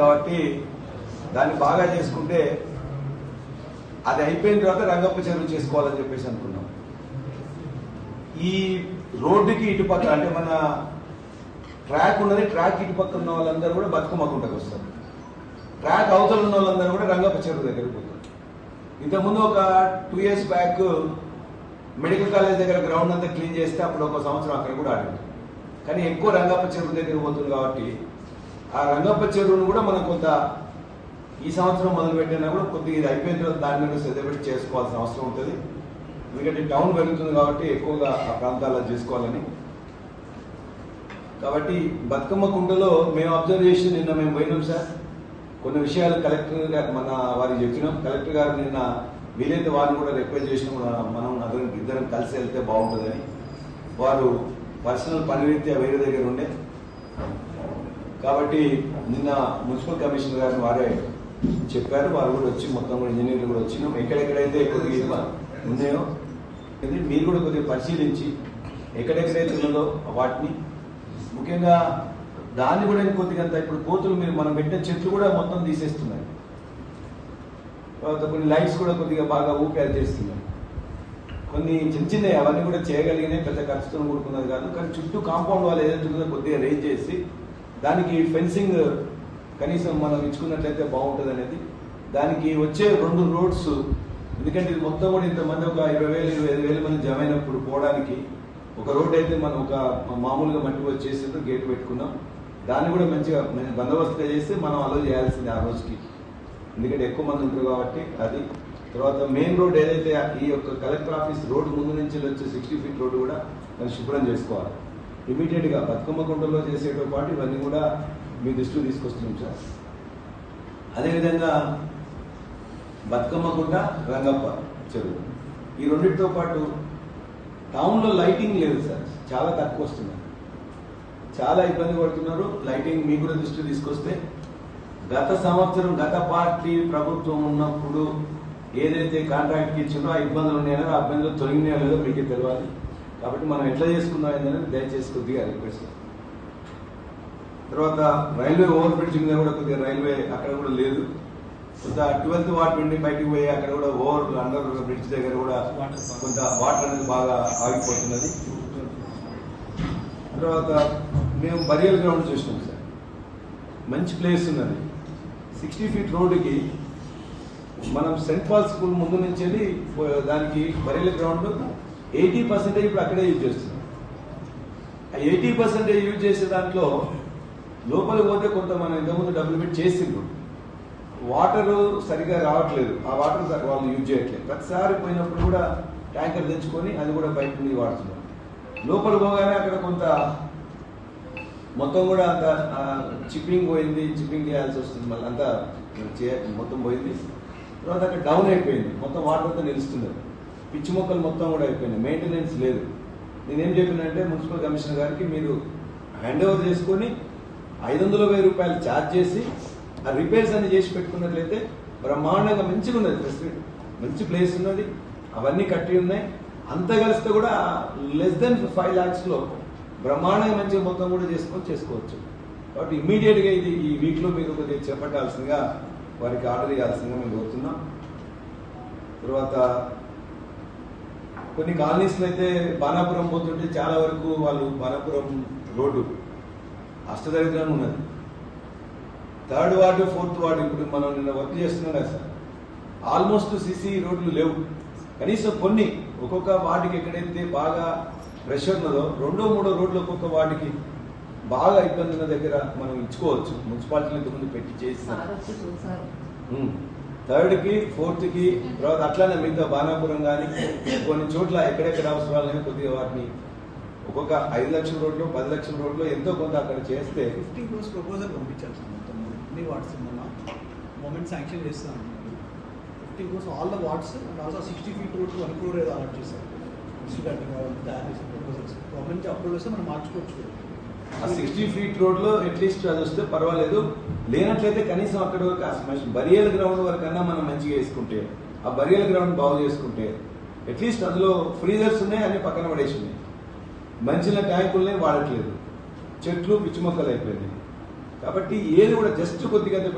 కాబట్టి దాన్ని బాగా చేసుకుంటే అది అయిపోయిన తర్వాత రంగప్ప చెరువు చేసుకోవాలని చెప్పేసి అనుకున్నాం. ఈ రోడ్డుకి ఇటుపక్క అంటే మన ట్రాక్ ఉన్నది ట్రాక్ ఇటుపక్క ఉన్న వాళ్ళందరూ కూడా బతుకమ్మకుంటకు వస్తారు. ట్రాక్ అవతల ఉన్న వాళ్ళందరూ కూడా రంగప్ప చెరువు దగ్గరికి పోతారు. ఇంతకుముందు ఒక two years back medical college దగ్గర గ్రౌండ్ అంతా క్లీన్ చేస్తే అప్పుడు ఒక సంవత్సరం అక్కడ కూడా ఆడింది కానీ ఎక్కువ రంగప్ప చెరువు దగ్గర పోతుంది కాబట్టి ఆ రంగప్ప చెరువును కూడా మనం కొంత ఈ సంవత్సరం మొదలుపెట్టినా కూడా కొద్దిగా ఇది అయిపోయిన తర్వాత దాని కూడా సెలబ్రేట్ చేసుకోవాల్సిన అవసరం ఉంటుంది. ఎందుకంటే టౌన్ పెరుగుతుంది కాబట్టి ఎక్కువగా ఆ ప్రాంతాల్లో చేసుకోవాలని. కాబట్టి బతుకమ్మ కుండలో మేము అబ్జర్వ్ చేసి నిన్న మేము పోయినాం సార్. కొన్ని విషయాలు కలెక్టర్ గారు మన వారికి చెప్పినాం. కలెక్టర్ గారు నిన్న వీలైతే వారిని కూడా రిక్వెస్ట్ చేసినాం మనం అందరం ఇద్దరం కలిసి వెళ్తే బాగుంటుందని. వారు పర్సనల్ పని రీత్యా వేరే దగ్గర ఉండే. కాబట్టి నిన్న మున్సిపల్ కమిషనర్ గారిని వారే చెప్పారు. వారు కూడా వచ్చి మొత్తం కూడా ఇంజనీర్లు కూడా వచ్చినాం ఎక్కడెక్కడైతే కొద్దిగా ఉన్నాయో ఇది మీరు కూడా కొద్దిగా పరిశీలించి ఎక్కడెక్కడైతే ఉన్నదో వాటిని. ముఖ్యంగా దాన్ని కూడా కొద్దిగా ఇప్పుడు కోతులు మీరు మనం పెట్టిన చెట్లు కూడా మొత్తం తీసేస్తున్నాయి తర్వాత కొన్ని లైట్స్ కూడా కొద్దిగా బాగా ఊపి చేస్తున్నాయి కొన్ని చిన్న చిన్నవి అవన్నీ కూడా చేయగలిగినాయి పెద్ద ఖర్చుతో కూడుకున్నది కాదు. కానీ చుట్టూ కాంపౌండ్ వాళ్ళు ఏదైతే ఉందో కొద్దిగా రేంజ్ చేసి దానికి ఫెన్సింగ్ కనీసం మనం ఇచ్చుకున్నట్లయితే బాగుంటుంది అనేది. దానికి వచ్చే రెండు రోడ్స్ ఎందుకంటే ఇది మొత్తం కూడా ఇంతమంది ఒక ఇరవై వేలు ఇరవై ఐదు వేల మంది జమ అయినప్పుడు పోవడానికి ఒక రోడ్ అయితే మనం ఒక మామూలుగా మట్టి వచ్చి గేట్ పెట్టుకున్నాం. దాన్ని కూడా మంచిగా బందోబస్తుగా చేస్తే మనం అలో చేయాల్సింది ఆ రోజుకి. ఎందుకంటే ఎక్కువ మంది ఉంటారు కాబట్టి అది. తర్వాత మెయిన్ రోడ్ ఏదైతే ఈ యొక్క కలెక్టర్ ఆఫీస్ రోడ్డు ముందు నుంచి వచ్చే సిక్స్టీ ఫీట్ రోడ్డు కూడా మనం శుభ్రం చేసుకోవాలి. ఇమీడియట్గా బతుకమ్మ కుండలో చేసేటో పాటు ఇవన్నీ కూడా మీ దృష్టికి తీసుకొస్తున్నాం సార్. అదేవిధంగా బతుకమ్మ కుండ రంగప్ప చెరువు. ఈ రెండింటితో పాటు టౌన్లో లైటింగ్ లేదు సార్. చాలా తక్కువ వస్తుంది చాలా ఇబ్బంది పడుతున్నారు. లైటింగ్ మీ కూడా దృష్టి తీసుకొస్తే గత సంవత్సరం గత పార్టీ ప్రభుత్వం ఉన్నప్పుడు ఏదైతే కాంట్రాక్ట్కి ఇచ్చిందో ఆ ఇబ్బందులు ఉన్నాయో ఆ ఇబ్బందులు తొలగినాయో లేదో మీకే తెలియాలి. కాబట్టి మనం ఎట్లా చేసుకుందాం ఏంటనేది దయచేసి కొద్దిగా రిక్వెస్ట్. తర్వాత రైల్వే ఓవర్ బ్రిడ్జ్ మీద కూడా కొద్దిగా రైల్వే అక్కడ కూడా లేదు. కొంత ట్వెల్త్ వార్డ్ నుండి బయటకు పోయి అక్కడ కూడా ఓవర్ అండర్ బ్రిడ్జ్ దగ్గర కూడా కొంత వాటర్ అనేది బాగా ఆగిపోతున్నది. తర్వాత మేము బరియల్ గ్రౌండ్ చూసినాం సార్. మంచి ప్లేస్ ఉన్నది. సిక్స్టీ ఫీట్ రోడ్డుకి మనం సెంట్ పాల్ స్కూల్ ముందు నుంచి వెళ్ళి దానికి బరియల్ గ్రౌండ్ ఎయిటీ పర్సెంటేజ్ ఇప్పుడు అక్కడే యూజ్ చేస్తున్నాం ఆ ఎయిటీ పర్సెంటేజ్ యూజ్ చేసే దాంట్లో లోపలికి పోతే కొంత మనం ఇంతకుముందు డబ్బులు పెట్టి చేసిండ్రు. వాటర్ సరిగా రావట్లేదు. ఆ వాటర్ వాళ్ళు యూజ్ చేయట్లేదు. ప్రతిసారి పోయినప్పుడు కూడా ట్యాంకర్ తెచ్చుకొని అది కూడా బయట నుండి వాడుతున్నాం లోపల పోగానే అక్కడ కొంత మొత్తం కూడా అంత చిప్పింగ్ పోయింది చిప్పింగ్ చేయాల్సి వస్తుంది. మళ్ళీ అంతా చే- మొత్తం పోయింది. తర్వాత అక్కడ డౌన్ అయిపోయింది. మొత్తం వాటర్ అంతా నిలుస్తుంది పిచ్చి మొక్కలు మొత్తం కూడా అయిపోయింది మెయింటెనెన్స్ లేదు. నేనేం చెప్పినంటే మున్సిపల్ కమిషనర్ గారికి మీరు హ్యాండ్ ఓవర్ చేసుకొని ఐదు వందల వెయ్యి రూపాయలు ఛార్జ్ చేసి ఆ రిపేర్స్ అన్ని చేసి పెట్టుకున్నట్లయితే బ్రహ్మాండంగా మంచిగా ఉన్నది ఫెసిలిటీ మంచి ప్లేస్ ఉన్నది. అవన్నీ కట్టి ఉన్నాయి. అంత కలిస్తే కూడా లెస్ దెన్ ఫైవ్ ల్యాక్స్లో బ్రహ్మాండంగా మంచిగా మొత్తం కూడా చేసుకొని చేసుకోవచ్చు. కాబట్టి ఇమ్మీడియట్గా ఇది ఈ వీక్లో మీరు కొద్దిగా చేపట్టాల్సిందిగా వారికి ఆర్డర్ ఇవ్వాల్సిందిగా మేము కోరుతున్నాం. తర్వాత కొన్ని కాలనీస్లో అయితే బాణాపురం పోతుంటే చాలా వరకు వాళ్ళు బాణాపురం రోడ్డు అష్టదరిద్రంగా ఉన్నది. థర్డ్ వార్డు ఫోర్త్ వార్డు ఇప్పుడు మనం నిన్న వర్క్ చేస్తున్నాం కదా సార్. ఆల్మోస్ట్ సిసి రోడ్లు లేవు. కనీసం కొన్ని ఒక్కొక్క వార్డుకి ఎక్కడైతే బాగా ప్రెషర్ ఉన్నదో రెండో మూడో రోడ్లు ఒక్కొక్క వార్డుకి బాగా ఇబ్బంది ఉన్న దగ్గర మనం ఇచ్చుకోవచ్చు. మున్సిపాలిటీలు ముందు పెట్టి చేసి థర్డ్కి ఫోర్త్కి థర్డ్కి ఫోర్త్కి తర్వాత అట్లానే మిగతా బాణాపురం కానీ కొన్ని చోట్ల ఎక్కడెక్కడ అవసరాలని కొద్దిగా వాటిని ఒక్కొక్క ఐదు లక్షల రోడ్లు పది లక్షల రోడ్లు ఎంతో కొంత అక్కడ చేస్తే ఫిఫ్టీ క్రోర్స్ ప్రపోజల్ పంపించాల్సి సార్ అన్ని వార్డ్స్ మొన్న శాంక్షన్ చేస్తాను fifty crores all the wards also sixty feet road one crore ఏదో అలాట్ చేశారు. ఇన్స్టిట్యూట్ తయారు చేసిన ప్రపోజల్స్ గవర్నమెంట్ నుంచి అప్రూవల్ వస్తే మనం మార్చుకోవచ్చు. ఆ సిక్స్టీ ఫీట్ రోడ్లో అట్లీస్ట్ అది వస్తే పర్వాలేదు. లేనట్లయితే కనీసం అక్కడ వరకు బరియల్ గ్రౌండ్ వరకన్నా మనం మంచిగా వేసుకుంటే ఆ బరియల్ గ్రౌండ్ బాగు చేసుకుంటే అట్లీస్ట్ అందులో ఫ్రీజర్స్ ఉన్నాయి అన్ని పక్కన పడేసి ఉన్నాయి. మంచిల ట్యాంకుల్ని వాడట్లేదు. చెట్లు పిచ్చి మొక్కలు అయిపోయినాయి. కాబట్టి ఏది కూడా జస్ట్ కొద్దిగా